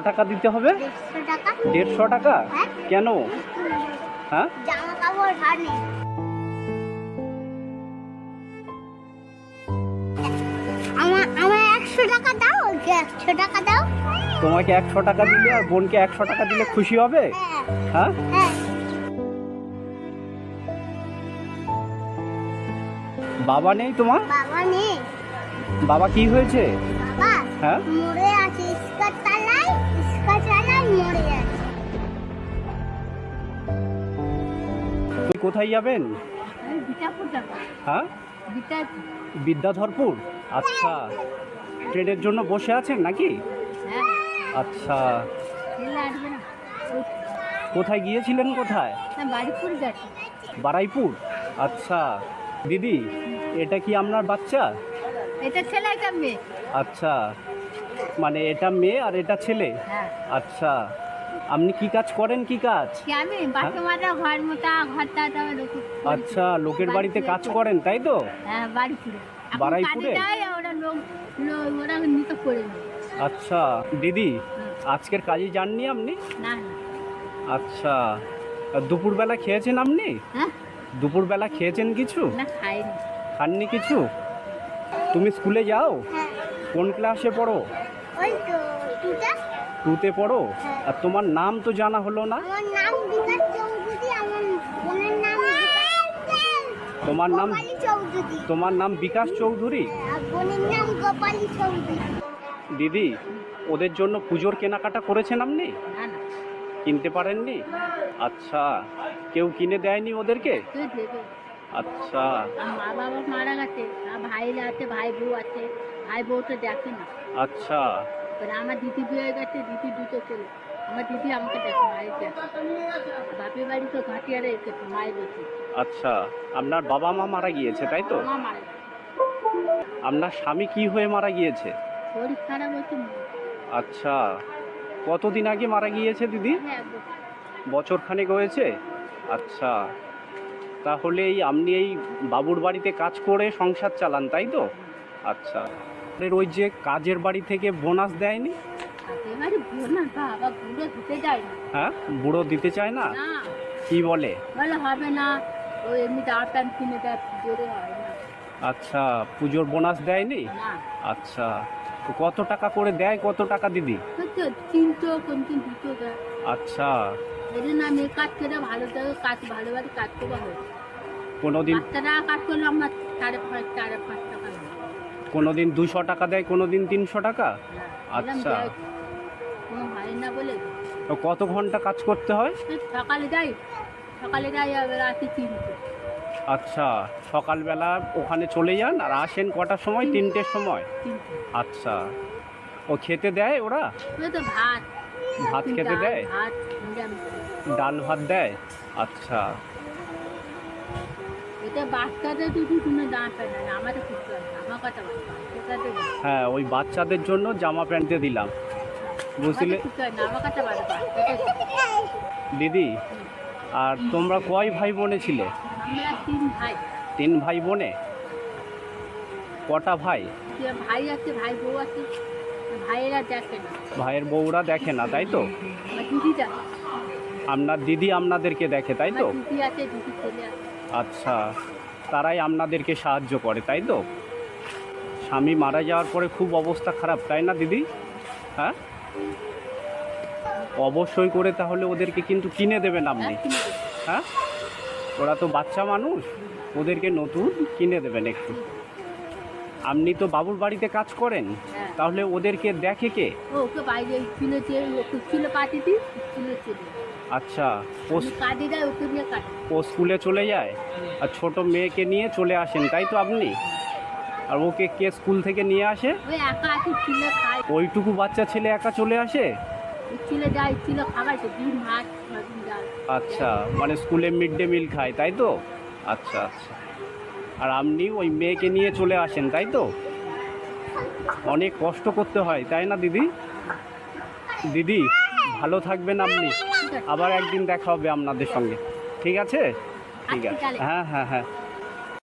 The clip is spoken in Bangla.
টাকা দিতে হবে? দেড়শো টাকা। হ্যাঁ। কেন? হ্যাঁ? জামা কাপড় ধার নেই টাকা দাও একশো টাকা দাও। তোমাকে একশো টাকা দিলে আর বোনকে একশো টাকা দিলে খুশি হবে? হ্যাঁ। হ্যাঁ? হ্যাঁ বাবা নেই তোমার? বাবা নেই। বাবা কি হয়েছে? হ্যাঁ? মরে আছে। ইস্কা চালাই ইস্কা চালাই মরে আছে তুই কোথায় যাবেন? বিটাপুর হ্যাঁ? বিদ্যাধরপুর? আচ্ছা। ট্রেনের জন্য বসে আছেন নাকি? হ্যাঁ। আচ্ছা। কোথায় গিয়েছিলেন কোথায়? গেছে। বারাইপুর? আচ্ছা। দিদি এটা কি আপনার বাচ্চা? এটা ছেলে এটা মেয়ে। আচ্ছা। মানে এটা মেয়ে আর এটা ছেলে? হ্যাঁ। আচ্ছা। আপনি কি কাজ করেন কি কাজ? আমি? বাসন মাজা ঘর মোটা ঘর টাটা আচ্ছা লোকের বাড়িতে কাজ করেন তাই তো? হ্যাঁ বাড়িপুরে এখন বারুইপুরে? কাজে যায় ওরা লোক লোক ওরা নিতে করে আচ্ছা দিদি আজকের কাজে যাননি আপনি? না আচ্ছা আর দুপুরবেলা খেয়েছেন আপনি? হ্যাঁ। দুপুরবেলা খেয়েছেন কিছু? খাননি কিছু? তুমি স্কুলে যাও? কোন ক্লাসে পড়ো? ওই তো তুটা টুতে পড়ো? হ্যাঁ। আর তোমার নাম তো জানা হলো না? আমার নাম বিকাশ চৌধুরী আমার বোনের নাম তোমার নাম চৌধুরী। তোমার নাম বিকাশ চৌধুরী? বোনের নাম গোপালী চৌধুরী। দিদি ওদের জন্য পুজোর কেনাকাটা করেছেন আপনি? কিনতে পারেননি? আচ্ছা কেউ কিনে দেয়নি ওদেরকে? আচ্ছা। মা বাবা মারা গেছে ভাইরা আছে ভাই বউ আছে। ভাই দেখে না। আচ্ছা। এবার আমার দিদি বিয়ে গেছে দিদি দুটো ছেলে। আমার দিদি আমাকে দেখে মায়ের দেখে বাপের বাড়ি তো ঘাটিয়ারে এসেছে মায়ের দেখে আচ্ছা আপনার বাবা মা মারা গিয়েছে তাই তো? মা মারা গেছে। আপনার স্বামী কি হয়ে মারা গিয়েছে? শরীর খারাপ হয়েছে আচ্ছা কতদিন আগে মারা গিয়েছে দিদি? হ্যাঁ এক বছর। বছর খানেক হয়েছে? আচ্ছা তাহলে এই আপনি এই বাবুর বাড়িতে কাজ করে সংসার চালান তাই তো? আচ্ছা। আপনাদের ওই যে কাজের বাড়ি থেকে বোনাস দেয়নি? হ্যাঁ? বুড়ো দিতে চায় না? না। কি বলে? হবে না। না। আচ্ছা পুজোর বোনাস দেয়নি? না। আচ্ছা তো কত টাকা করে দেয় কত টাকা দিদি? তিনশো কোনদিন দেয়। আচ্ছা। আমি কাজ করে ভালো কাজ ভালো ভালো কাজ করব। কোনোদিন বাচ্চারা কাজ করলে আমার সাড়ে পাঁচ সাড়ে পাঁচ টাকা লাগে কোনোদিন দুশো টাকা দেয় কোনো দিন তিনশো টাকা? আচ্ছা। দেয়। কোনো হয় না বলে। তো কত ঘণ্টা কাজ করতে হয়? সকালে যাই সকালে যাই রাতে তিনটে। আচ্ছা সকালবেলা ওখানে চলে যান আর আসেন কটার সময়? তিনটের সময়? আচ্ছা। ও খেতে দেয় ওরা? ভাত। ভাত খেতে দেয়? ডাল ভাত দেয়? আচ্ছা। বাচ্চাদের যদি কোনো দাম পায় না আমাদের করতে হবে আমার কথা হ্যাঁ ওই বাচ্চাদের জন্য জামা প্যান্টে দিলাম। বুঝলে? দিদি আর তোমরা কয় ভাই বোনে ছিলে? তিন ভাই। বোনে? কটা ভাই? ভাই আছে ভাই বউ আছে ভাইয়েরা দেখে না। ভাইয়ের বউরা দেখে না তাই তো? আপনার দিদি আপনাদেরকে দেখে তাই তো? দিদি আছে দিদি ছেলে আছে। আচ্ছা তারাই আপনাদেরকে সাহায্য করে তাই তো? স্বামী মারা যাওয়ার পরে খুব অবস্থা খারাপ তাই না দিদি? হ্যাঁ? অবশ্যই করে তাহলে ওদেরকে কিন্তু কিনে দেবেন আপনি। হ্যাঁ। হ্যাঁ? ওরা তো বাচ্চা মানুষ ওদেরকে নতুন কিনে দেবেন একটু। আপনি তো বাবুর বাড়িতে কাজ করেন? হ্যাঁ তাহলে ওদেরকে দেখে কে? ওকে বাইরে চেয়ে ওকে স্কুলে পাঠিয়ে দিই আচ্ছা ও কাজে যাই ওকে নিয়ে কাটে ও স্কুলে চলে যায়? আর ছোট মেয়েকে নিয়ে চলে আসেন তাই তো আপনি? আর ওকে কে স্কুল থেকে নিয়ে আসে? ওই একা আছে স্কুলে খায়। ওইটুকু বাচ্চা ছেলে একা চলে আসে? স্কুলে যায় স্কুলে খাবার তো ডিম ভাত আচ্ছা মানে স্কুলে মিড ডে মিল খায় তাই তো? আচ্ছা আচ্ছা। আর আপনি ওই মেয়েকে নিয়ে চলে আসেন তাই তো? অনেক কষ্ট করতে হয় তাই না দিদি? দিদি ভালো থাকবেন আপনি। আবার একদিন দেখা হবে আপনাদের সঙ্গে। ঠিক আছে? ঠিক আছে। হ্যাঁ হ্যাঁ হ্যাঁ।